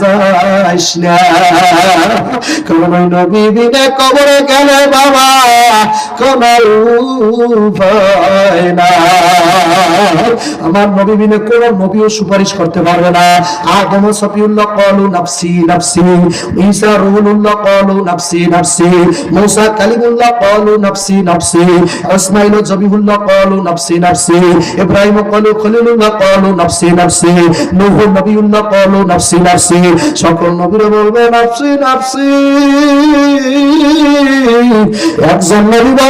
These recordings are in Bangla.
যাইস না। কোন নবী দিনে কবরে গেলে বাবা আমার নবী বিনে কোন নবীও সুপারিশ করতে পারবে না। আদম সফিউল্লাহ কলু নাফসি নাফসি। ঈসা রুহুল্লাহ কলু নাফসি নাফসি। মুসা, কালিমুল্লাহ কলু নাফসি নাফসি। ইসমাইল জবিহুল্লাহ কলু নাফসি নাফসি। ইব্রাহিম কলু খলিলুল্লাহ কলু নাফসি নাফসি। নূহ নবিউল্লাহ কলু নাফসি নাফসি। সকল নবীরা বলবে, নাফসি নাফসি। একজন নবী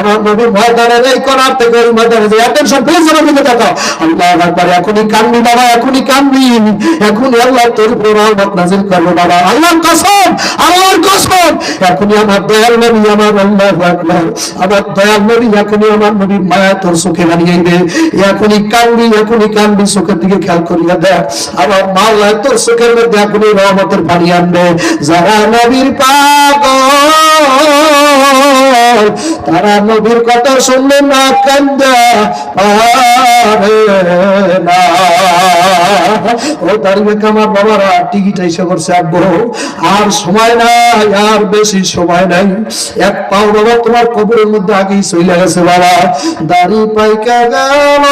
আমার নবী ময়দানের এই কোনার থেকে ওই ময়দানে যে অ্যাটেনশন প্লিজ আমার দিকে তাকাও। আল্লাহ আকবার, এখনই কান্দি বাবা আল্লাহ তোর উপর রহমত নাজিল করবে বাবা। কসম, আল্লাহর কসম। এখনই আমার দয়াল নবী, আমার আল্লাহ আকবার। আমার দয়াল নবী আমার নবীর মায়া তোর চোখে বানিয়ে দে। এখনই কান্দি এখনই কান্দি, চোখের দিকে খেয়াল করিয়া দেখ আমার মাওলা তোর চোখের মধ্যে এখনই রহমতের পানি আনবে। যারা নবীর পাগল তারা নবীর কথা শুনলে না কান্দা, পারে বাবারা, টিকিট এসে করছে আর সময় নাই, আর বেশি সময় নাই। এক পাও বাবা তোমার কবরের মধ্যে আগেই চলে গেছে, বাবা। দাড়ি পাইকা গেল।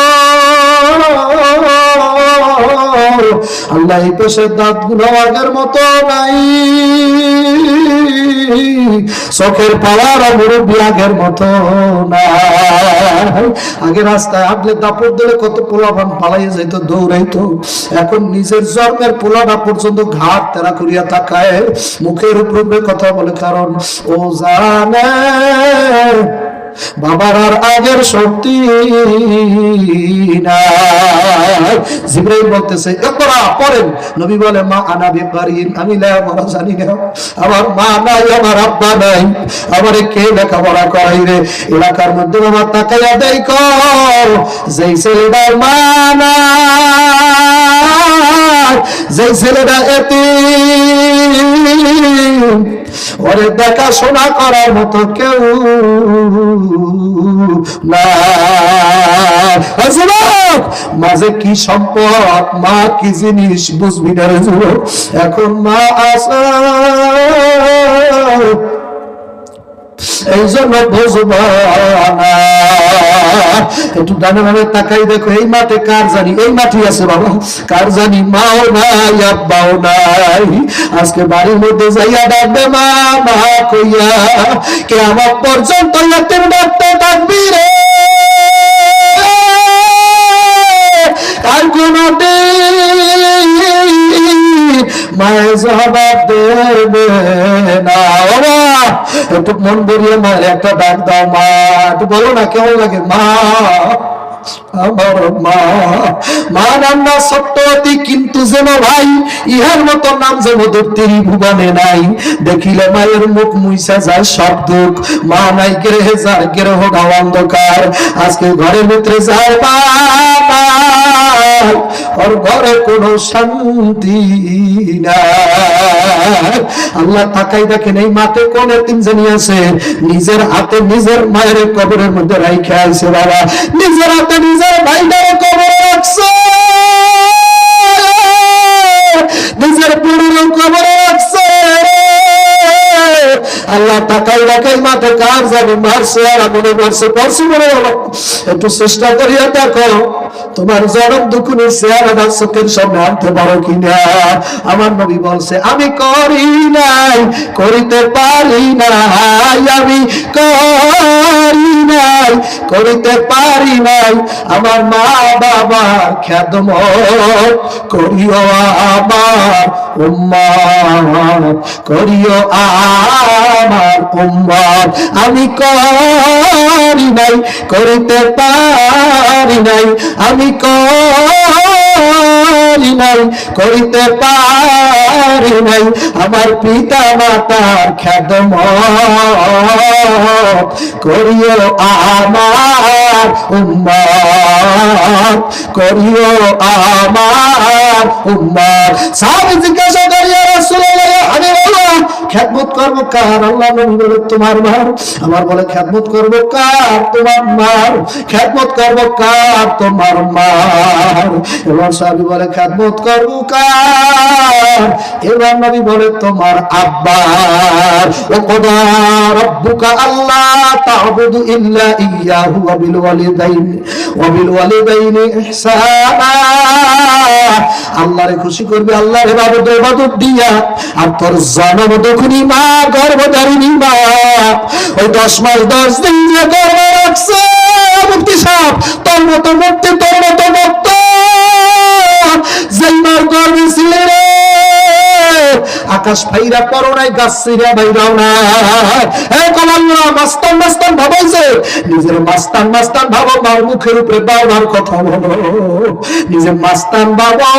আল্লাহ এই পেশের দাঁতগুলো আগের মতো নাই। চোখের পাওয়ার মুরব্বী আগের মতো না আগে রাস্তায় আগলে দাপড় দিলে কত পোলাপান পালাইয়ে যাইত, দৌড়াইতো। এখন নিজের জন্মের পোলাটা পর্যন্ত ঘাট তেরা করিয়া তাকায়। মুখের উপরে কথা বলে, কারণ ও জানে বাবার আর আগের শক্তি জিব্রাইল বলতেছে একরা পড়েন নবী বলে, মা আনা বিকারিন, আমি লেখাপড়া জানি না। আমার মা নাই, আমার আব্বা নাই। আমারে কে লেখাপড়া করাই রে এলাকার মধ্যে আমার তাকাইয়া দেই কর যেই ছেলেটার মা নাই, যেই ছেলেটা এতি ওরে দেখাশোনা করার মতো কেউ মাঝে কি সম্পদ, মা কি জিনিস, বুঝবি না এখন মা আসা এই জন্য একটু ডানে তাকাই দেখো, এই মাঠে কার জানি? এই মাঠে আছে বাবা। কার জানি? মাও নাই, আব্বাও নাই। আজকে বাড়ির মধ্যে যাইয়া ডাকবে মা মা কইয়া কে আমার পর্যন্ত এতের ডাকতে ডাকবি রে। আর কোনদিন মায়ের জবাব দেবে একটু মন ভরিয়ে মায়ের একটা ডাক দাও মা। একটু বলো না, কেমন লাগে? মা, আমার মা। মা রান্না সত্যবতী, কিন্তু যেন ভাই, ইহার মতো নাম যে মধুর ভুবনে নাই। দেখিলে মায়ের মুখ মুইসা যায় সব দুঃখ। মা নাই গেরে যার গেরে হোক অন্ধকার। আজকে ঘরের ভিতরে যায় মা। ওর ঘরে কোনো শান্তি নাই। আল্লাহ তাকাই দেখেন, এই মাঠে কোন তিন জানি আছে? নিজের নিজের মায়ের কবরের মধ্যে রাইখে আছে, বাবা। নিজের হাতে নিজের ভাইটার কবর রাখছে নিজের পুরুষ কবর রাখছে আল্লাহ তাকাই রাখাই মাঠে কার জানি মারছে, আর মনে মারছে পরশু মনে একটু চেষ্টা করিয়া দেখো। তোমার জনম দুকুনের চেহারাটা চোখের সামনে আনতে পারো কিনা? আমার নবী বলছে, আমি করি নাই, করিতে পারি না আমি করিতে পারি নাই। আমার মা বাবা খ্যাতম করিও আমার উম্মার করিও আমার উম্মার আমি করি নাই, করিতে পারি নাই। আমি করি পারি নাই, করিতে পারি নাই। আমার পিতা মাতার খ্যাতম করিও আমার উম্মত, করিও আমার উম্মত। সাহাবী জিজ্ঞাসা করিয়া রাসূলুল্লাহ, আমি বলো খেদমত করব কার? আল্লাহ নবী বলে, তোমার মার আমার বলে খেদমত করব কার? তোমার মার খেদমত করব কার? তোমার মার এবার সাহাবী বলে খেদমত করব কার এবার নবী বলে, তোমার আব্বার ও রব্বুকা আল্লাহ তা'বুদু ইল্লা ইয়াহু ওয়া বিল ওয়ালিদাইনি ওয়া বিল ওয়ালিদাইনি আল্লাহরে খুশি করবি, আল্লাহর ইবাদত ইবাদত দিয়া। আর তোর জন্ম তখনই মা, গর্ভধারিণী মা। ওই দশ মাস, দশ দিন যে গর্ভ রাখছে, মুক্তি সাপ। তোর মতো মুক্তি তোর মতো মুক্ত যেই মার গর্ভে ছিলে রে আকাশ ফাইরা পড়ো নাই, গাছ ছিঁড়া বাইরাও না এ কমাল্লা মাস্তান মাস্তান ভাবাইছে নিজের মাস্তান মাস্তান ভাবো, মার মুখের উপরে বাবার কথা বলো। নিজের মাস্তান বাবা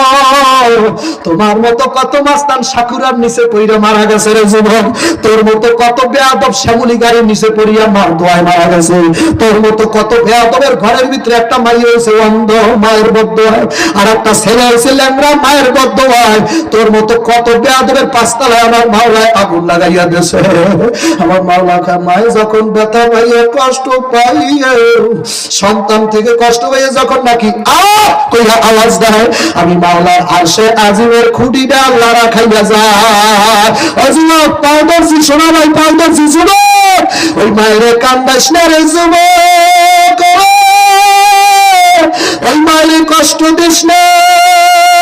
তোমার মতো কত মাস্তান সাকুরার নিচে মারা গেছে রে জীবন। তোর মতো কত বেয়াদব শ্যামলি গাড়ির নিচে পড়িয়া মার দোয়ায় মারা গেছে। তোর মতো কত বেয়াদবের ঘরের ভিতরে একটা মাই হয়েছে অন্ধ মায়ের বদ্ধ আর একটা ছেলে হয়েছে ল্যাংরা মায়ের বদ্ধ তোর মতো কত বেয়াদবের পাঁচতলায় আমার মাওলায় আগুন লাগাইয়া দেছে আমার মাওলা মায়ে যখন ব্যথা পাইয়ে কষ্ট পাইয়ে, সন্তান থেকে কষ্ট পাইয়ে যখন নাকি আ কইয়া আওয়াজ দেয়, আমি মাওলার আরশে আজিমের খুঁটিটা আল্লাহ রাখাইয়া যায় অজিম পাউডার জি শোনা ভাই পাউডার জি শোনো। ওই মায়ের কান্দাস না রে যুবক ওই মায়ের কষ্ট দিস না।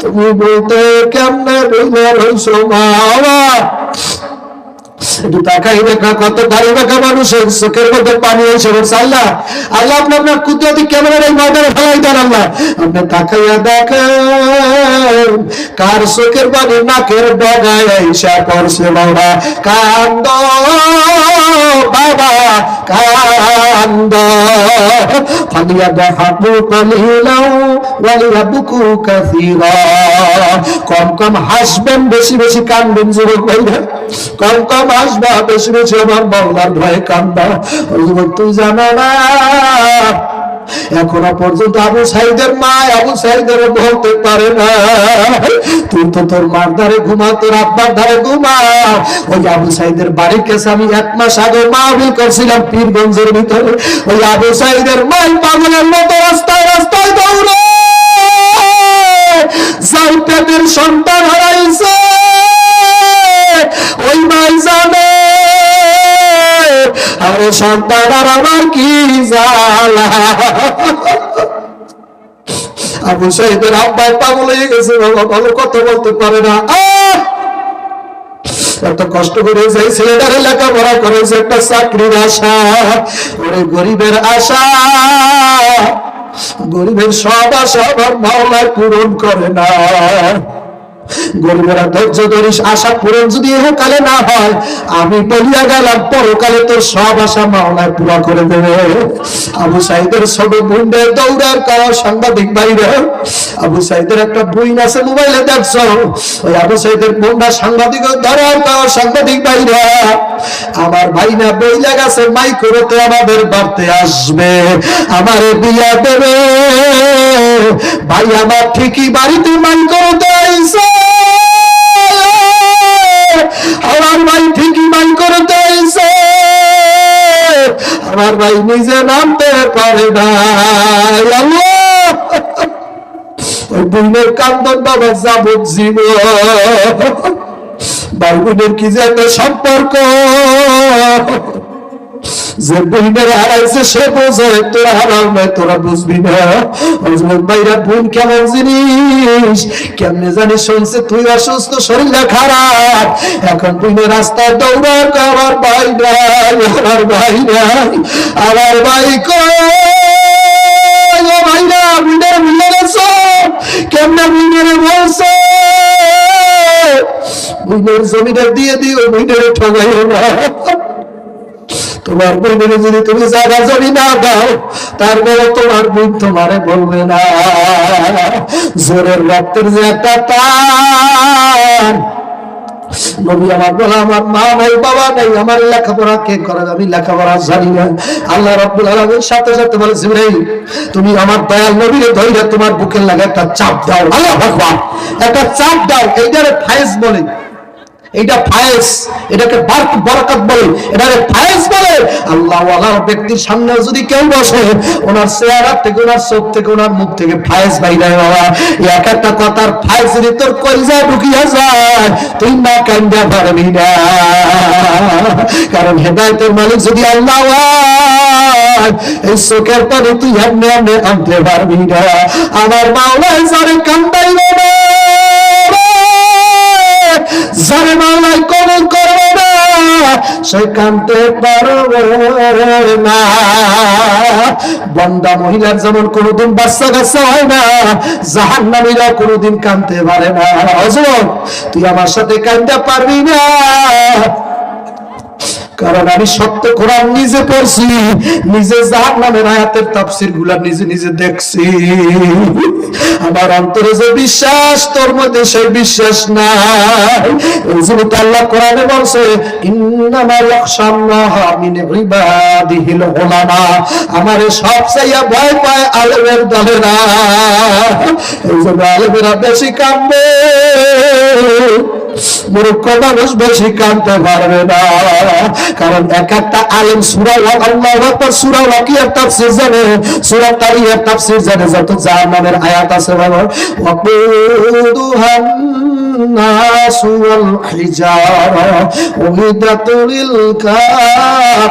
তুমি বলতে কেমনে বুঝলে রইছো মাওয়া একটু তাকাই দেখা কত দাড়ি রাখা মানুষের চোখের মধ্যে পানি বলছে আল্লাহ আল্লাহ আপনি আপনার কুদরতি ক্যামেরার এই ময়দানে ফেলাই দেন আল্লাহ। আপনি তাকাইয়া দেখেন, কার চোখের পানি নাকের ডগায় আইসা পড়ছে বাবা কান্দ বাবা, কান্দ। ফালিয়া দেখাবো কলিলাও, ওয়ালিয়া বুকু কাসিরা। কম কম হাসবেন, বেশি বেশি কানবেন যুবক ভাইরা হাসবা বেশি বেশি আমার ভয়ে কান্দা তুই জানো না? এখনও পর্যন্ত আবু সাইদের মা আবু সাইদের বলতে পারে না। তুই তো তোর মার ধারে ঘুমা, তোর আব্বার ধারে ঘুমা। ওই আবু সাইদের আমি এক মাস আগে মাহবিল করছিলাম পীরগঞ্জের ভিতরে। ওই আবু সাইদের মাই পাগলের মতো রাস্তায় রাস্তায় দৌড়ে। যাই সন্তান হারাইছে। মাই জানে আরে সন্তান, আর আমার কি জ্বালা? আবু সাইদের আব্বাই পাগল হয়ে গেছে, বাবা, ভালো কথা বলতে পারে না। এত কষ্ট করে সেই ছেলেটার লেখাপড়া করেছে, একটা চাকরির আশা। ওরে গরিবের আশা। গরিবের সব আশা আমার মাওলায় পূরণ করে না। গরিবেরা ধৈর্য ধরিস, আশা পূরণ যদি না হয়, আমি বলিয়া গেলাম পরকালে তোর সব আশা পুরা করে দেবে। আবু সাইদের ছোট বুন্ডে দৌড়ার সাংবাদিক বাইরে আবু সাইদের একটা আছে, মোবাইলে দেখছ। ওই আবু সাইদের বুন্ডা সাংবাদিক ধরার সাংবাদিক বাইরে আমার ভাই না বই লাগাছে মাই করতে আমাদের বাড়তে আসবে, আমার বিয়া দেবে। ভাই, আমার ঠিকই বাড়িতে মাই আমার ভাই ঠিকই মাই করতে আমার ভাই নিজে নামতে পারে না বোনের কান্দন যাবত জীব ভাই বোনের কি যে একটা সম্পর্ক? যে বইনের হারাইছে সে বোঝে, তোরা হারাও নাই তোরা বুঝবি না। হজরত ভাইরা, বোন কেমন জিনিস? কেমনে জানি শুনছে, তুই অসুস্থ শরীরটা খারাপ। এখন তুই রাস্তায় দৌড়া আমার ভাই নাই, আমার ভাই নাই, আমার ভাই ভাইরা বুঝে ভুলে গেছো কেমনে বুঝে বলছো? বুঝের জমিটা দিয়ে দিও বুঝের ঠগাইও না। তোমার বোনের যদি তুমি জায়গা জমি না দাও তারপরে তোমার বোন তোমারে বলবে না। জোরের রক্তের যে একটা টান নবী আমার বলা, আমার মা নাই, বাবা নাই, আমার লেখাপড়া কে করে? আমি লেখাপড়া জানি না। আল্লাহ রাব্বুল আলামিন সাথে সাথে বলে, জিবরাইল, তুমি আমার দয়াল নবীরে ধইরা তোমার বুকের লাগে একটা চাপ দাও। আল্লাহ ভগবান একটা চাপ দাও, এইটারে ফায়েজ বলে। এইটা ফায়েজ এটাকে বারক বরকত বলে, এটাকে ফায়েজ বলে। আল্লাহ ব্যক্তির সামনে যদি কেউ বসে, ওনার চেহারা থেকে, ওনার চোখ থেকে, ওনার মুখ থেকে ফায়েজ বাইরে বাবা। এক একটা কথার ফায়েজ যদি তোর কলিজা ঢুকিয়া যায়, তুই না কান্দা পারবি না। কারণ হেদায়তের মালিক যদি আল্লাহ এই চোখের পরে তুই এমনি এমনি আনতে পারবি না। আমার মাওলায় যারে কান্দাইবে না যারে মাওলাই কবুল করবে না। সে কানতে পারবে না। বন্দা মহিলার যেমন কোনোদিন বাচ্চা কাচ্চা হয় না জাহান নামীরা কোনোদিন কানতে পারে না। অজর তুই আমার সাথে কানতে পারবি না। কারণ আমি সত্য কোরআন নিজে পড়ছি, নিজে যার নামের আয়াতের তাফসিরগুলা নিজে নিজে দেখছি। আমার অন্তরে যে বিশ্বাস, তোর মধ্যে সেই বিশ্বাস নাই। এই জন্য তো আল্লাহ কোরআনে বলছে, ইন্নামা ইয়াখশাল্লাহা মিন ইবাদিহিল উলামা। আমারে চাইয়া ভয় পায় আলেমের দলেরা। এই জন্য আলেমেরা বেশি কান্দে মূর্খ মানুষ বেশি কানতে পারবে না কারণ এক একটা আলেম সুরা আল্লাহ আকবার সুরা ওয়াকিয়ার তাফসীর জানে সুরা তারিয়ার তাফসীর জানে যত যার নামের আয়াত আছে বাবা ওয়াকুদুহান الناس والحجارة أعدت للكافرين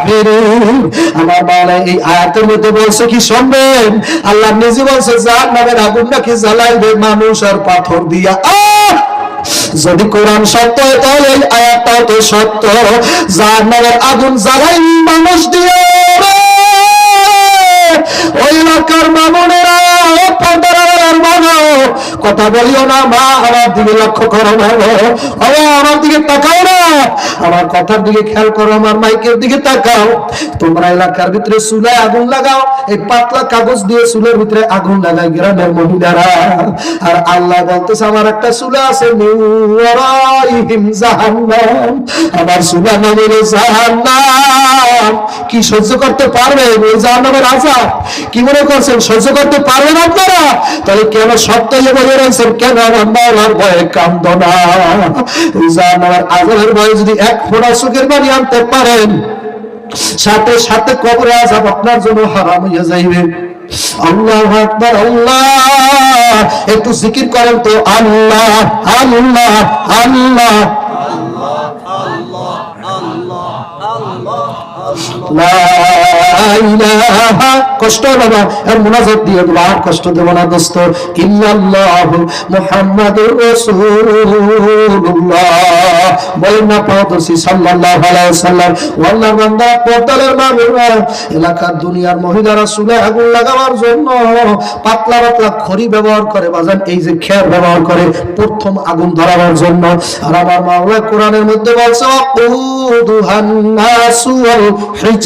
আমার বাংলা এই আয়াতের মধ্যে বলছে কি শুনবেন আল্লাহ নিজে বলছে যার নামের আগুন নাকি জ্বালাইবে মানুষ আর পাথর দিয়া আহ যদি কোরআন সত্য হয়, তাহলে এই আয়াতটাও তো সত্য। যার নামের আগুন জ্বালাই মানুষ দিয়ে ওই এলাকার মামুনেরা পর্দার মানো কথা বলিও না, মা, আমার দিকে লক্ষ্য করো না গো। আমার দিকে তাকাও না। আমার কথার দিকে খেয়াল করো, আমার মাইকের দিকে তাকাও। তোমরা এলাকার ভিতরে চুলায় আগুন লাগাও, এই পাতলা কাগজ দিয়ে চুলের ভিতরে আগুন লাগাই গ্রামের মহিলারা। আর আল্লাহ বলতেছে, আমার একটা চুলা আছে আমার চুলা নামের জাহান্নাম। কি সহ্য করতে পারবে? জাহান্নামের আজাব। কি মনে করছেন, সহ্য করতে পারবেন আপনারা? তাহলে কেন সত্য বলে রয়েছেন কেন আমার মাওলার ভয়ে জাহান্নামের ভয়ে যদি এক বাড়ি আনতে পারেন, সাথে সাথে কবরে আপনার জন্য হারাম হইয়া যাইবে। আল্লাহ আল্লাহ! একটু জিকির করেন তো, আল্লাহ আল্লাহ আল্লাহ! কষ্ট বাবা। মুনাজাত দিয়ে আর কষ্ট না দোস্ত। ইল্লাল্লাহ রাসূলুল্লাহ। বলেন না সাল্লাল্লাহু আলাইহি ওয়াল্লাহ বান্দা এলাকার দুনিয়ার মহিলারা চুলে আগুন লাগাবার জন্য পাতলা পাতলা খড়ি ব্যবহার করে, বাজান, এই যে খেয়ার ব্যবহার করে, প্রথম আগুন ধরাবার জন্য। আর আমার মাওলা কোরআনের মধ্যে বলছে ওয়াল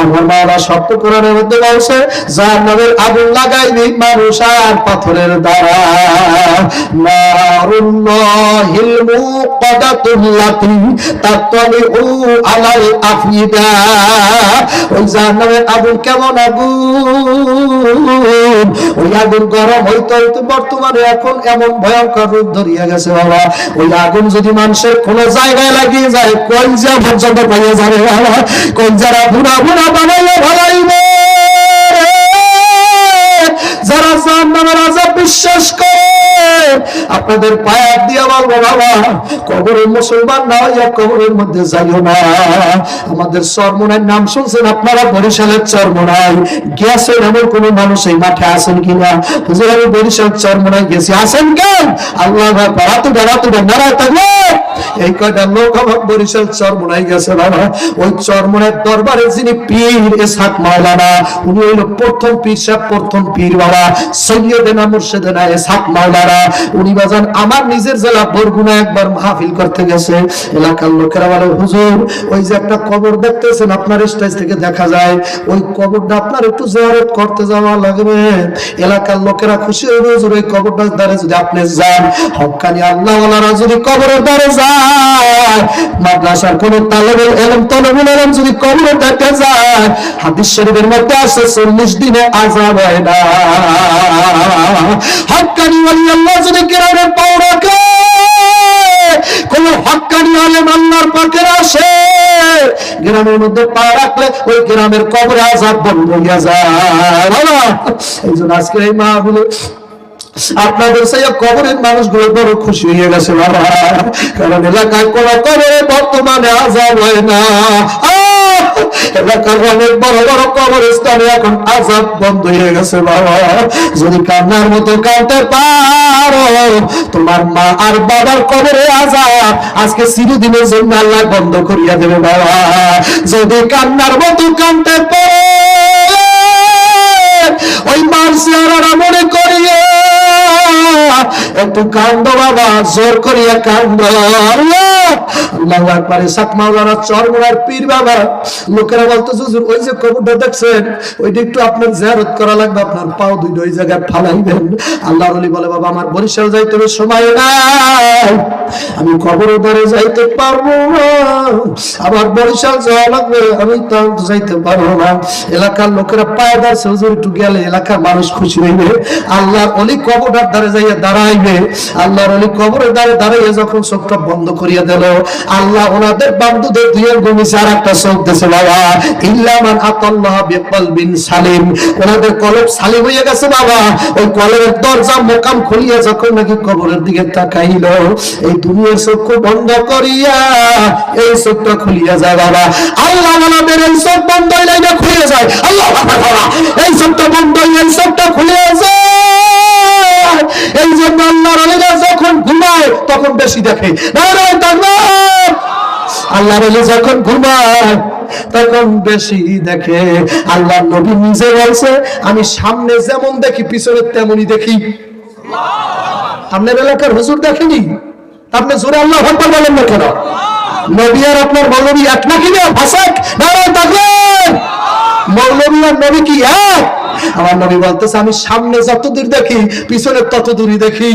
আমার মাওলা সত্য কোরআনের মধ্যে বলছে, যার নামের আগুন লাগাইবি মানুষ আর পাথরের দ্বারা। ওই আগুন কেমন আগুন? ওই আগুন গরম বর্তমানে এখন এমন ভয়ঙ্কর রূপ ধরিয়া গেছে, বাবা। ওই আগুন যদি মানুষের কোন জায়গায় লাগিয়ে যায় কঞ্জা পর্যন্ত পাইয়া যাবে। বাবা কঞ্জারা বুড়া বুড়া বানাইলে ভালাইবে যারা জান নামের আজাব বিশ্বাস করে আপনাদের পায়ে দিয়ে বলব বাবা কবরের মুসলমান না হইয়া কবরের মধ্যে যাইও না। আমাদের চরমনার নাম শুনছেন আপনারা, বরিশালের চরমনায় গেছেন এমন কোন মানুষ এই মাঠে আছেন কিনা? হুজুর, আমি বরিশাল চরমনায় গেছি। আছেন কেন? আল্লাহ বাড়াতে বাড়াতে নারায় থাকবে এই কয়টা লোক আমার বরিশাল চরমনায় গেছে, বাবা। ওই চরমনের দরবারে যিনি পীর এসাক মাওলানা, উনি হইল প্রথম পীর সাহেব প্রথম পীর বাবা সৈয়দেনা মুর্শেদেনা এসাক মাওলানা। উনি বাজান আমার নিজের জেলা বরগুনা একবার মাহফিল করতে গেছে। এলাকার লোকেরা বলে, হুজুর, ওই যে একটা কবর দেখতেছেন, আপনার স্টেজ থেকে দেখা যায়। ওই কবরটা আপনার একটু জিয়ারত করতে যাওয়া লাগবে। এলাকার লোকেরা খুশি হয়ে হুজুর, ওই কবরটার দ্বারে যদি আপনি যান, হক্কানি আল্লাহ যদি কবরের দ্বারে যায়, মাদ্রাসার কোন তালেবেল এলম, তলবুল এলম যদি কবরের দ্বারে যায়, হাদিস শরীফের মধ্যে আছে চল্লিশ দিনে আজাব হয় না। হক্কানি ওয়ালি কোন হক্কানি আলেম আল্লাহর আসে। গ্রামের মধ্যে পা রাখলে ওই গ্রামের কবরে বন্ধ হইয়া যায়। এই জন্য আজকে এই মাহফিলে আপনাদের সেই কবরের মানুষগুলো বড় খুশি হয়ে গেছে, বাবা। কারণ এলাকায় কোন কবরে বর্তমানে আজাব হয় না! বন্ধ যদি কান্নার মতো কাঁদতে পারো, তোমার মা আর বাবার কবরে আজাব আজকে চিরদিনের জন্য আল্লাহ বন্ধ করিয়া দেবে, বাবা। যদি কান্নার মতো কাঁদতে পারো, ওই মার মনে করিয়ে একটু কান্দ, বাবা। জোর করিয়া কান্দ। আল্লাহ সাত মাওলানা পীর বাবা। লোকেরা বলতো হুজুর, ওই যে কবরটা দেখছেন, ওইটা একটু আপনার জিয়ারত করা লাগবে, আপনার পাও ওই জায়গায় ফালাইবেন। আল্লাহ বলি বলে, বাবা, আমার বরিশাল যাইতে হবে, সময় নাই। আমি কবরের দ্বারে যাইতে পারব না। আমার বরিশাল যাওয়া লাগবে, আমি তো যাইতে পারব না। এলাকার লোকেরা পায়ে দাঁড়ছে হুজুর, একটু গেলে এলাকার মানুষ খুশি হইবে। আল্লাহর অলি কবরটার দ্বারে যাইয়া দাঁড়াইবে। আল্লাহর অলি কবরের দ্বারে দাঁড়াইয়া যখন চোখটা বন্ধ করিয়া দিল আল্লাহ ওনাদের বান্ধবদের দুইয়ের গমিছে আর একটা চোখ দিছে বাবা। ইল্লামান আতাল্লাহ বিকল বিন সালিম। ওনাদের কলব সালিম হয়ে গেছে বাবা। ওই কলবের দরজা মোকাম খুলিয়া যখন নাকি কবরের দিকে তাকাইল, এই দুনিয়ার চক্ষু বন্ধ করিয়া এই চোখটা খুলিয়া যায় বাবা। আল্লাহ ওনাদের এই চোখ বন্ধ হইলে এটা খুলে যায়। আল্লাহ এই চোখটা বন্ধ হইলে এই চোখটা খুলে যায়। এই জন্য আল্লাহর আলীরা যখন ঘুমায়, তখন বেশি দেখে। নারায় তাকবীর আল্লাহ বলে যখন ঘুমায়, তখন বেশি দেখে। আল্লাহ নবী নিজে বলছে, আমি সামনে যেমন দেখি, পিছনে তেমনই দেখি। আপনার এলাকার হুজুর দেখেনি? আপনি জোরে আল্লাহ ভক্ত বলেন না কেন? নবী আর আপনার মৌলবী এক নাকি না? ভাষাক নারায় তাকবীর! মৌলবী আর নবী কি এক? আমার নবী বলতেছে, আমি সামনে যত দূর দেখি পিছনে তত দূরই দেখি।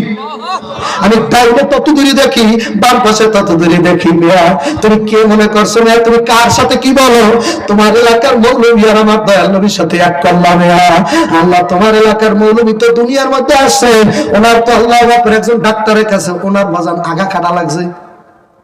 আমি ডাইনে তত দূরই দেখি, বাম পাশে তত দূরই দেখি। মিয়া, তুমি কে মনে করছ মিয়া? তুমি কার সাথে কি বলো? তোমার এলাকার মৌলবী আর আমার দয়াল নবীর সাথে এক করলাম মিয়া। আল্লাহ, তোমার এলাকার মৌলবী তো দুনিয়ার মধ্যে আসছে ওনার তো আল্লাহ একজন ডাক্তারের কাছে ওনার বাজান আগা কাটা লাগছে।